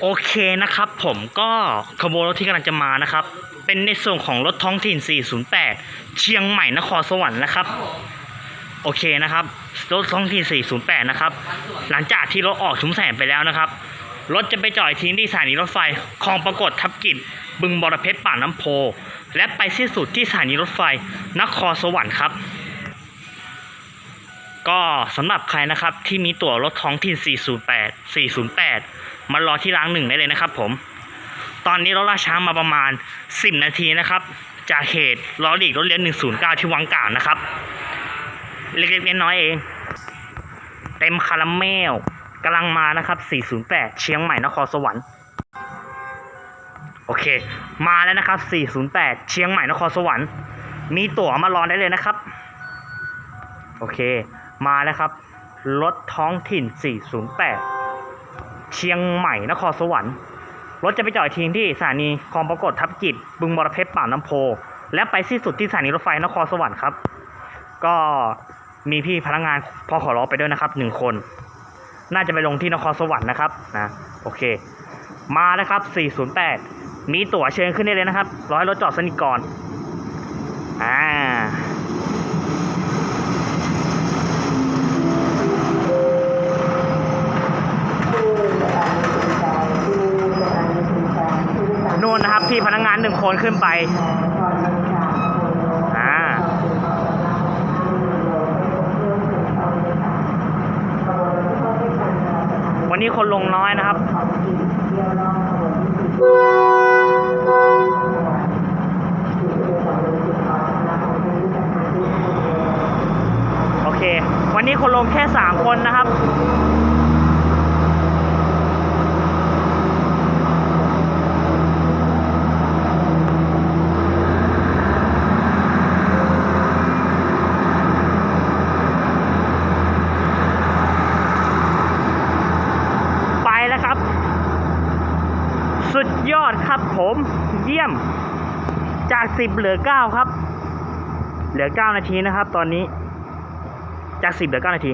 โอเคนะครับผมก็ขบวนรถที่กำลังจะมานะครับ เป็นในส่วนของรถท้องถิ่น 408 เชียงใหม่นครสวรรค์นะครับ โอเคนะครับรถท้องถิ่น 408 นะครับ หลังจากที่รถออกชุมแสงไปแล้วนะครับ รถจะไปจอดทิ้งที่สถานีรถไฟคลองปรากฏทับกิจ บึงบรเพชรป่าน้ำโพ และไปสิ้นสุดที่สถานีรถไฟนครสวรรค์ครับก็สำหรับใครนะครับที่มีตั๋วรถท้องถิ่น 408 408 มารอที่ร้านหนึ่งได้เลยนะครับ ผม ตอนนี้รถราช้ามาประมาณ 10 นาทีนะครับ จากเหตุล้อหลีกรถเลี้ยว109 ที่วังกาญนะครับ เล็กๆน้อยๆเอง เต็มคาราเมลกำลังมานะครับ 408 เชียงใหม่นครสวรรค์โอเค มาแล้วนะครับ 408 เชียงใหม่นครสวรรค์ มีตั๋วมารอได้เลยนะครับ โอเค มาแล้วครับ รถท้องถิ่น 408 เชียงใหม่นครสวรรค์รถจะไปจอดทิ้งที่สถานีคลองปรากฏทับกิจบึงบรเพชรป่ากน้ำโพ และไปสิ้นสุดที่สถานีรถไฟนครสวรรค์ครับ ก็มีพี่พนักงานพอขอรอไปด้วยนะครับหนึ่งคน น่าจะไปลงที่นครสวรรค์นะครับนะโอเค มาแล้วครับ 408 มีตั๋วเชิญขึ้นได้เลยนะครับร้อยรถจอดสนิทก่อนอ่า นู่นนะครับพี่พนักงานหนึ่งคนขึ้นไปวันนี้คนลงน้อยนะครับโอเค วันนี้คนลงแค่สามคนนะครับ ไปแล้วครับ สุ ดยอดครับผมเยี่ยม จากสิบเหลือเก้าครับ เหลือเก้านาทีนะครับ ตอนนี้ จากสิบเหลือเก้านาที